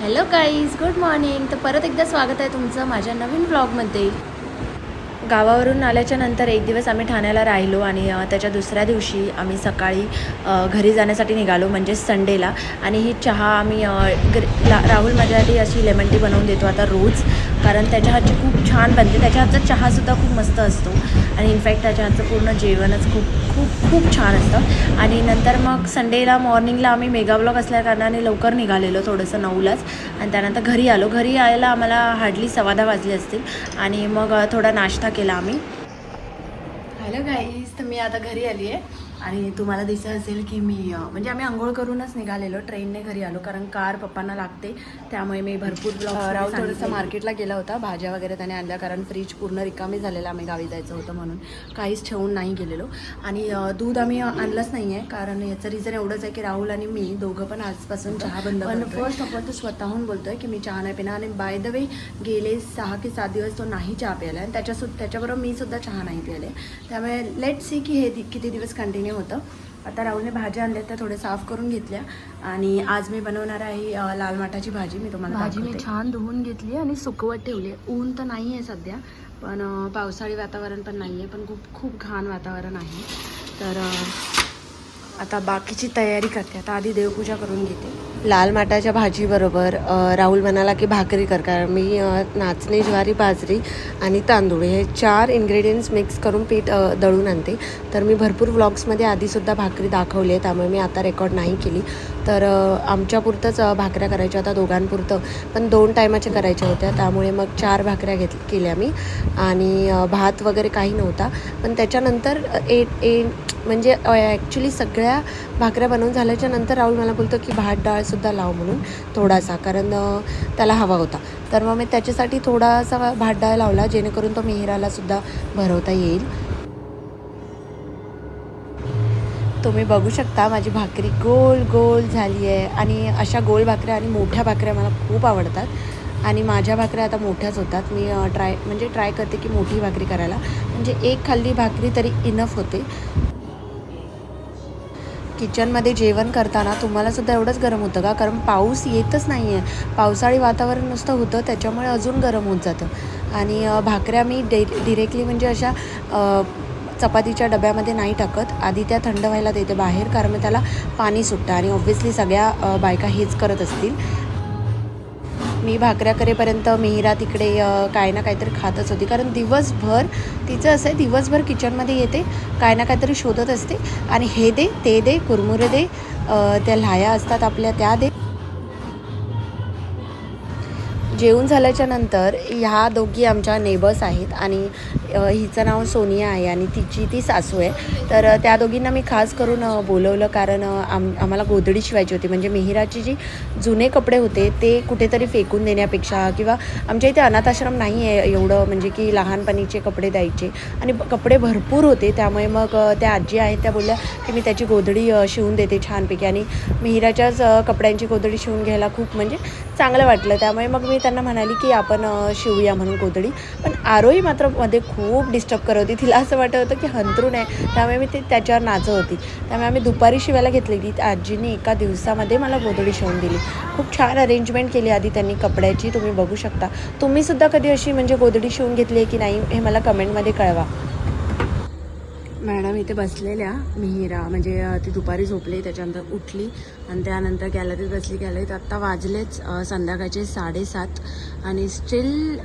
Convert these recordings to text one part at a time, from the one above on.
Hello guys good morning तर परत एकदा स्वागत आहे तुमचं माझ्या नवीन ब्लॉगमध्ये गावावरून आल्याच्यानंतर एक दिवस आम्ही ठाण्याला राहिलो आणि त्याच्या दुसऱ्या दिवशी आम्ही सकाळी घरी जाण्यासाठी निघालो म्हणजे संडेला आणि ही चहा आम्ही ला- राहुल माझ्यासाठी अशी लेमन टी बनवून देतो आता रोज. कारण त्याच्या हातची खूप छान बनते. त्याच्या हातचा चहासुद्धा खूप मस्त असतो. आणि इनफॅक्ट त्याच्या पूर्ण जेवणच खूप खूप खूप छान असतं. आणि नंतर मग संडेला मॉर्निंगला आम्ही मेगा ब्लॉक असल्या कारणाने लवकर निघालेलो थोडंसं नऊलाच. आणि त्यानंतर घरी आलो. घरी यायला आम्हाला हार्डली सव्वा दहा वाजले असतील. आणि मग थोडा नाश्ता केला आम्ही. हॅलो गाईज तर मी आता घरी आली आहे आणि तुम्हाला दिसत असेल की मी म्हणजे आम्ही आंघोळ करूनच निघालेलो ट्रेनने घरी आलो कारण कार पप्पांना लागते त्यामुळे मी भरपूर राहुल थोडंसं मार्केटला गेला होता भाज्या वगैरे त्याने आणल्या कारण फ्रीज पूर्ण रिकामी झालेला आम्ही गावी जायचं होतं म्हणून. काहीच ठेवून नाही गेलेलो. आणि दूध आम्ही आणलंच नाही आहे कारण याचं रिझन एवढंच आहे की राहुल आणि मी दोघं पण आजपासून चहा बंद पण फर्स्ट ऑफ ऑल तो स्वतःहून बोलतोय की मी चहा नाही पिणार आणि बाय द वे गेले सहा की सात दिवस तो नाही चहा प्यायला आणि त्याच्या त्याच्याबरोबर मी सुद्धा चहा नाही प्यायले. त्यामुळे लेट सी की हे किती दिवस कंटिन्यू होतं. आता राहुलने भाज्या आणल्या त्या थोड्या साफ करून घेतल्या. आणि आज मी बनवणार आहे लाल माठाची भाजी मी तुम्हाला भाजी मी छान धुवून घेतली आणि सुकवत ठेवली ऊन तर नाही आहे सध्या पण पावसाळी वातावरण पण नाही आहे पण खूप खूप घाण वातावरण आहे. तर आता बाकीची तयारी करते. आता आधी देवपूजा करून घेते. लाल माटाच्या भाजीबरोबर राहुल म्हणाला की भाकरी कर कारण मी नाचणी ज्वारी बाजरी आणि तांदूळ हे चार इन्ग्रेडियंट्स मिक्स करून पीठ दळून आणते. तर मी भरपूर व्लॉग्समध्ये आधीसुद्धा भाकरी दाखवली आहे त्यामुळे मी आता रेकॉर्ड नाही केली. तर आमच्यापुरतंच भाकऱ्या करायच्या होत्या दोघांपुरतं. पण दोन टायमाच्या करायच्या होत्या त्यामुळे मग चार भाकऱ्या घेत केल्या मी. आणि भात वगैरे काही नव्हता. पण त्याच्यानंतर ए ए म्हणजे ॲक्च्युली सगळ्या भाकऱ्या बनवून झाल्याच्यानंतर राहुल मला बोलतो की भात डाळ सुद्धा लाव म्हणून थोडासा कारण त्याला हवा होता. तर मग मी त्याच्यासाठी थोडासा भात डाळ लावला जेणेकरून तो मेहरालासुद्धा भरवता येईल. तुम्ही बघू शकता माझी भाकरी गोल गोल झाली आहे. आणि अशा गोल भाकऱ्या आणि मोठ्या भाकऱ्या मला खूप आवडतात. आणि माझ्या भाकऱ्या आता मोठ्याच होतात. मी ट्राय म्हणजे ट्राय करते की मोठी भाकरी करायला. म्हणजे एक खाल्ली भाकरी तरी इनफ होते. किचनमध्ये जेवण करताना तुम्हाला सुद्धा एवढंच गरम होतं का? कारण पाऊस येतच नाही आहे पावसाळी वातावरण नुसतं होतं त्याच्यामुळे अजून गरम होत जातं. आणि भाकऱ्या मी डे डिरेक्टली म्हणजे अशा चपातीच्या डब्यामध्ये नाही टाकत. आधी त्या थंड व्हायला देते बाहेर कारण मग त्याला पाणी सुटतं. आणि ऑब्व्हियसली सगळ्या बायका हेच करत असतील. मी भाकऱ्या करेपर्यंत मिहिरा तिकडे काय ना काहीतरी खातच होती. कारण दिवसभर तिचं असं आहे दिवसभर किचनमध्ये येते काय ना काहीतरी शोधत असते. आणि हे दे ते दे कुरमुरे दे त्या लाया असतात आपल्या त्या दे. जेवून झाल्याच्यानंतर ह्या दोघी आमच्या नेबर्स आहेत आणि हिचं नाव सोनिया आहे आणि तिची ती सासू आहे. तर त्या दोघींना मी खास करून बोलवलं कारण आम आम्हाला गोधडी शिवायची होती. म्हणजे मिहिराची जी जुने कपडे होते ते कुठेतरी फेकून देण्यापेक्षा किंवा आमच्या इथे अनाथाश्रम नाही आहे एवढं म्हणजे की लहानपणीचे कपडे द्यायचे. आणि कपडे भरपूर होते. त्यामुळे मग त्या आजी आहेत त्या बोलल्या की मी त्याची गोधडी शिवून देते छानपैकी. आणि मिहिराच्याच कपड्यांची गोधडी शिवून घ्यायला खूप म्हणजे चांगलं वाटलं. त्यामुळे मग मी त्यांना म्हणाली की आपण शिवूया म्हणून गोधडी पण आरोही मात्रमध्ये खूप डिस्टर्ब करत होती. तिला असं वाटत होतं की हंतरून आहे त्यामुळे मी ते त्याच्यावर नाचत होती. त्यामुळे आम्ही दुपारी शिवायला घेतलेली. ती आजीने एका दिवसामध्ये मला गोधडी शिवून दिली. खूप छान अरेंजमेंट केली आधी त्यांनी कपड्याची. तुम्ही बघू शकता. तुम्हीसुद्धा कधी अशी म्हणजे गोधडी शिवून घेतली आहे की नाही हे मला कमेंटमध्ये कळवा. मॅडम इथे बसलेल्या मिहिरा म्हणजे ती दुपारी झोपली त्याच्यानंतर उठली आणि त्यानंतर गॅलरीत बसली गॅलरीत आत्ता वाजलेच संध्याकाळचे साडेसात आणि स्टील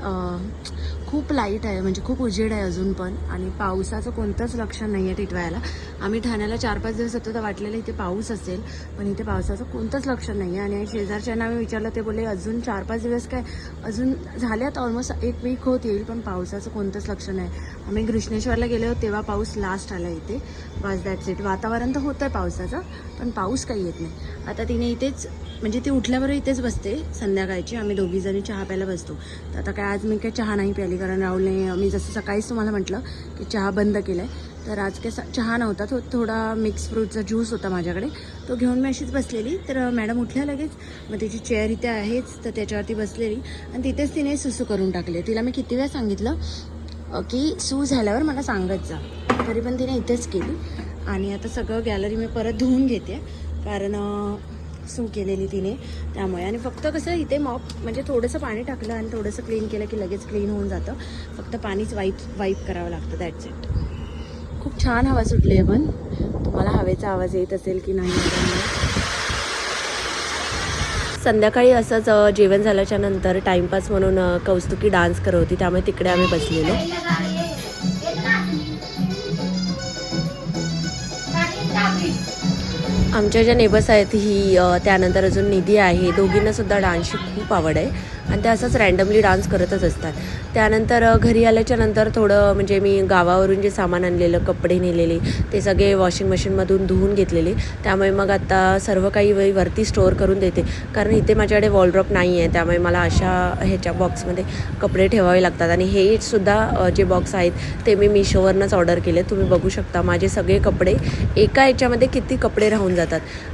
खूप लाइट आहे म्हणजे खूप उजेड आहे अजून पण आणि पावसाचं कोणतंच लक्षण नाही आहे टिटवायला आम्ही ठाण्याला चार पाच दिवस होतो तर वाटलेलं इथे पाऊस असेल पण इथे पावसाचं कोणतंच लक्षण नाही आहे आणि शेजारच्यांना आम्ही विचारलं ते बोलले अजून चार पाच दिवस काय अजून झाल्यात ऑलमोस्ट एक वीक होत येईल पण पावसाचं कोणतंच लक्षण नाही. आम्ही कृष्णेश्वरला गेलो तेव्हा पाऊस लास्ट आला इथे बस दॅट्स इट वातावरण तर होतं आहे पावसाचं पण पाऊस काही येत नाही. आता तिने इथेच म्हणजे ती उठल्याबरोबर इथेच बसते संध्याकाळची. आम्ही दोघीजणी चहा प्यायला बसतो. तर आता काय आज मी काय चहा नाही प्याली कारण राहुलने मी जसं सकाळीच तुम्हाला म्हटलं की चहा बंद केला आहे तर आज काय चहा नव्हता. तो थोडा मिक्स फ्रूटचा ज्यूस होता माझ्याकडे. तो घेऊन मी अशीच बसलेली. तर मॅडम उठल्या लगेच. मग तिची चेअर इथे आहेच तर त्याच्यावरती बसलेली. आणि तिथेच तिने सुसू करून टाकले. तिला मी किती वेळा सांगितलं की सू झाल्यावर मला सांगत जा. तरी पण तिने इथेच केली. आणि आता सगळं गॅलरी मी परत धुवून घेते कारण सू केलेली तिने त्यामुळे. आणि फक्त कसं इथे मॉप म्हणजे थोडंसं पाणी टाकलं आणि थोडंसं क्लीन केलं की लगेच क्लीन होऊन जातं. फक्त पाणीच वाईप वाईप करावं लागतं दॅट्स इट खूप छान हवा सुटली आहे पण. तुम्हाला हवेचा आवाज येत असेल की नाही संध्याकाळी असंच जेवण झाल्याच्यानंतर टाइमपास म्हणून कौस्तुकी डान्स करत होती त्यामुळे तिकडे आम्ही बसलेलो. आमच्या ज्या नेबर्स आहेत ही त्यानंतर अजून निधी आहे. दोघींना सुद्धा डान्सची खूप आवड आहे. आणि त्या असंच रँडमली डान्स करतच असतात. त्यानंतर घरी आल्याच्यानंतर थोडं म्हणजे मी गावावरून जे सामान आणलेलं कपडे नेलेले ते सगळे वॉशिंग मशीनमधून धुवून घेतलेले. त्यामुळे मग आता सर्व काही वेळी वरती स्टोअर करून देते. कारण इथे माझ्याकडे वॉलड्रॉप नाही आहे. त्यामुळे मला अशा ह्याच्या बॉक्समध्ये कपडे ठेवावे लागतात. आणि हे सुद्धा जे बॉक्स आहेत ते मी मिशोवरनंच ऑर्डर केले तुम्ही बघू शकता माझे सगळे कपडे एका याच्यामध्ये किती कपडे राहून जातात.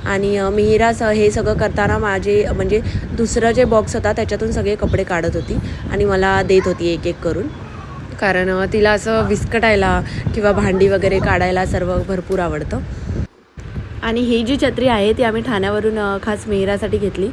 आणि अ, मिहिरा स हे सगळं करताना माझे म्हणजे दुसरं जे बॉक्स होता त्याच्यातून सगळे कपडे काढत होती आणि मला देत होती एक एक करून. कारण तिला असं विस्कटायला किंवा भांडी वगैरे काढायला सर्व भरपूर आवडतं. आणि ही जी छत्री आहे ती आम्ही ठाण्यावरून खास मेहरासाठी घेतली.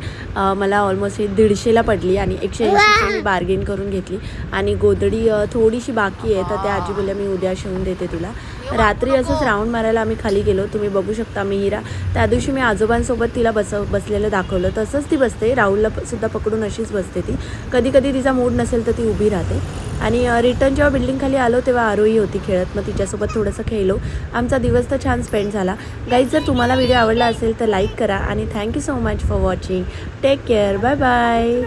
मला ऑलमोस्ट ही दीडशेला पडली आणि एकशे ऐंशी मी बार्गेन करून घेतली. आणि गोदडी थोडीशी बाकी आहे तर त्या आजी बोलल्या मी उद्या शिवून देते तुला. रात्री असंच राऊंड मारायला आम्ही खाली गेलो. तुम्ही बघू शकता मी हिरा. त्या दिवशी मी आजोबांसोबत तिला बस बसलेलं दाखवलं. तसंच ती बसते. राहुलला सुद्धा पकडून अशीच बसते ती. कधी कधी तिचा मूड नसेल तर ती उभी राहते. आणि रिटर्न जेव्हा बिल्डिंगखाली आलो तेव्हा आरोही होती खेळत. मग तिच्यासोबत थोडंसं खेळलो. आमचा दिवस तर छान स्पेंड झाला. गाईज जर तुम्हाला व्हिडिओ आवडला असेल तर लाईक करा. आणि thank you so much for watching. Take care. Bye bye.